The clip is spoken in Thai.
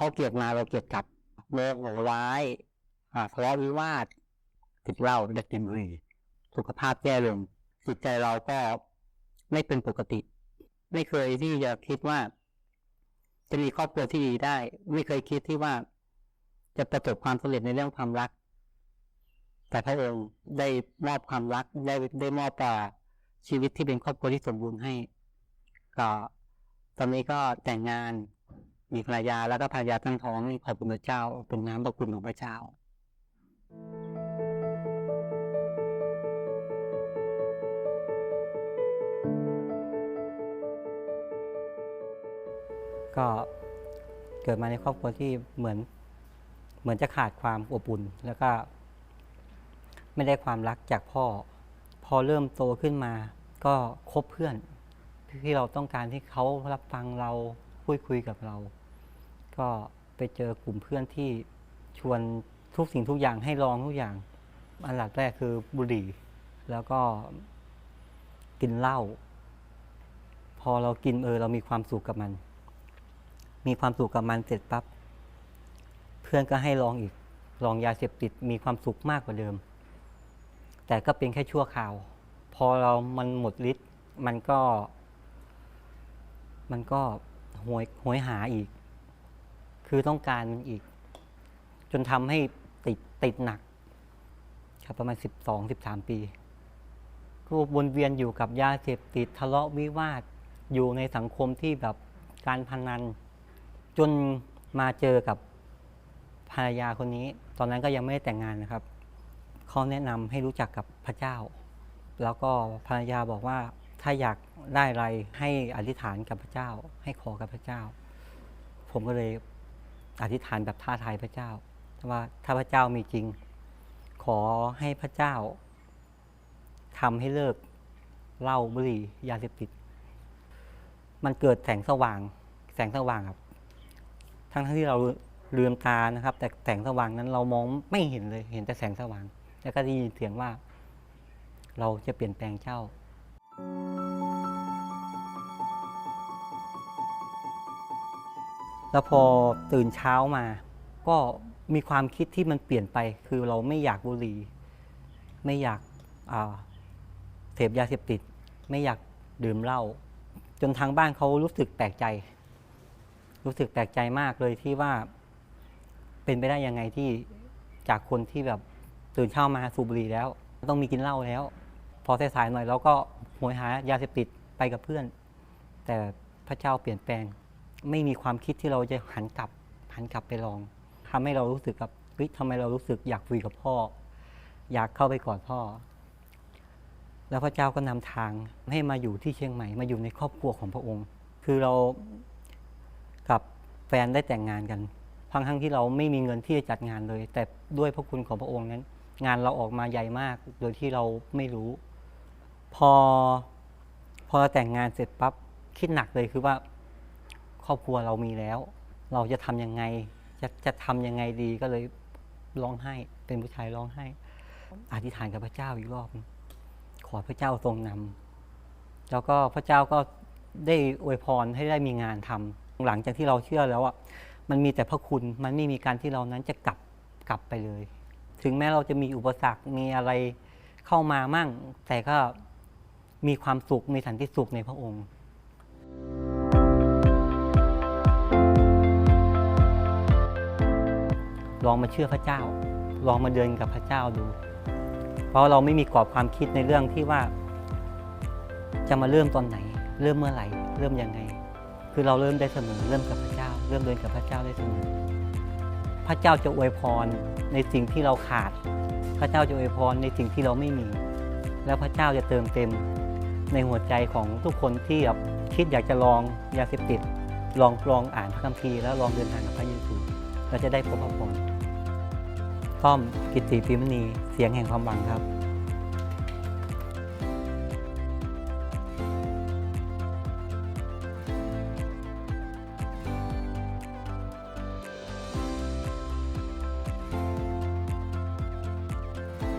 เขาเกลียดมาเราเกลียดกลับโมโหร้ายอ่าทะเลาะวิวาทติดเหล้าเด็กติดบุหรี่สุขภาพแย่ลงจิตใจเราก็ไม่เป็นปกติ ไม่เคยที่จะคิดว่า จะมีครอบครัวที่ดีได้ ไม่เคยคิดที่ว่าจะประสบความสำเร็จในเรื่องความรัก แต่พระองค์ได้มอบความรักได้ได้มอบต่อชีวิตที่เป็นครอบครัวที่สมบูรณ์ให้ ก็ ตอนนี้ก็แต่งงาน มีภรรยาแล้วก็ภรรยาตั้งท้องขอบคุณพระเจ้า เป็นน้ำประคุณของพระเจ้าก็เกิดมาในครอบครัวที่เหมือน เหมือนจะขาดความอบอุ่น แล้วก็ ไม่ได้ความรักจากพ่อ พอเริ่มโตขึ้นมา ก็คบเพื่อน ที่เราต้องการที่เขารับฟังเราพูดคุยกับเรา ก็ไปเจอกลุ่มเพื่อนที่ชวนทุกสิ่งทุกอย่างให้ลองทุกอย่าง อันดับแรกคือบุหรี่ แล้วก็กินเหล้าพอเรากินเออเรามีความสุขกับมัน มีความสุขกับมันเสร็จปั๊บเพื่อนก็ให้ลองอีกลองยาเสพติดมีความสุขมากกว่าเดิม แต่ก็เป็นแค่ชั่วคราว พอเรามันหมดฤทธิ์มันก็ มันก็หวยหวยหาอีก คือต้องการมันอีก จนทำให้ติดติดหนัก ครับประมาณสิบสองสิบสามปี ก็วนเวียนอยู่กับยาเสพติดทะเลาะวิวาท อยู่ในสังคมที่แบบการพนัน จนมาเจอกับภรรยาคนนี้ ตอนนั้นก็ยังไม่ได้แต่งงานนะครับเขาแนะนำให้รู้จักกับพระเจ้า แล้วก็ภรรยาบอกว่าถ้าอยากได้อะไรให้อธิษฐานกับพระเจ้า ให้ขอกับพระเจ้า ผมก็เลย อธิษฐานแบบท้าทายพระเจ้าว่าถ้าพระเจ้ามีจริง ขอให้พระเจ้าทำให้เลิกเหล้าบุหรี่ยาเสพติด มันเกิดแสงสว่าง แสงสว่างครับ ทั้งทั้งที่เราลืมตานะครับ แต่แสงสว่างนั้นเรามองไม่เห็นเลย เห็นแต่แสงสว่าง แล้วก็ได้ยินเสียงว่า เราจะเปลี่ยนแปลงเจ้า แล้วพอตื่นเช้ามา ก็มีความคิดที่มันเปลี่ยนไป คือเราไม่อยากบุหรี่ ไม่อยากเสพยาเสพติด ไม่อยากดื่มเหล้าจนทางบ้านเขารู้สึกแปลกใจ รู้สึกแปลกใจมากเลยที่ว่า เป็นไปได้ยังไงที่จากคนที่แบบตื่นเช้ามาสูบบุหรี่แล้ว ต้องมีกินเหล้าแล้ว พอสายๆหน่อยเราก็หวยหายาเสพติดไปกับเพื่อน แต่พระเจ้าเปลี่ยนแปลง ไม่มีความคิดที่เราจะหันกลับหันกลับไปลองทำให้เรารู้สึกกับเฮ้ยทำไมเรารู้สึกอยากคุยกับพ่อ อยากเข้าไปกอดพ่อ แล้วพระเจ้าก็นำทางให้มาอยู่ที่เชียงใหม่มาอยู่ในครอบครัวของพระองค์ คือเรากับแฟนได้แต่งงานกันทั้งทั้งที่เราไม่มีเงินที่จะจัดงานเลย แต่ด้วยพระคุณของพระองค์นั้น งานเราออกมาใหญ่มาก โดยที่เราไม่รู้ พอพอแต่งงานเสร็จปั๊บคิดหนักเลยคือว่า รอบครัวเรามีแล้ว เราจะทำยังไง จะจะทำยังไงดีก็เลยร้องไห้ เป็นผู้ชายร้องไห้ อธิษฐานกับพระเจ้าอีกรอบ ขอพระเจ้าทรงนำแล้วก็พระเจ้าก็ได้อวยพรให้ได้มีงานทำหลังจากที่เราเชื่อแล้วอะมันมีแต่พระคุณมันไม่มีการที่เรานั้นจะกลับกลับไปเลย ถึงแม้เราจะมีอุปสรรคมีอะไรเข้ามามั่ง แต่ก็มีความสุขมีสันติสุขในพระองค์ องมาเชื่อพระเจ้า ลองมาเดินกับพระเจ้าดู เพราะเราไม่มีกรอบความคิดในเรื่องที่ว่า จะมาเริ่มตอนไหน เริ่มเมื่อไหร่ เริ่มยังไง คือเราเริ่มได้เสมอ เริ่มกับพระเจ้า เริ่มเดินกับพระเจ้าได้เสมอ พระเจ้าจะอวยพรในสิ่งที่เราขาด พระเจ้าจะอวยพรในสิ่งที่เราไม่มี แล้วพระเจ้าจะเติมเต็มในหัวใจของทุกคนที่แบบคิดอยากจะลองยาเสพติดลองลองอ่านพระคัมภีร์แล้วลองเดินทางกับพระเยซูเราจะได้พบพระพร ต้อมกิตติพิมณีเสียงแห่งความหวังครับ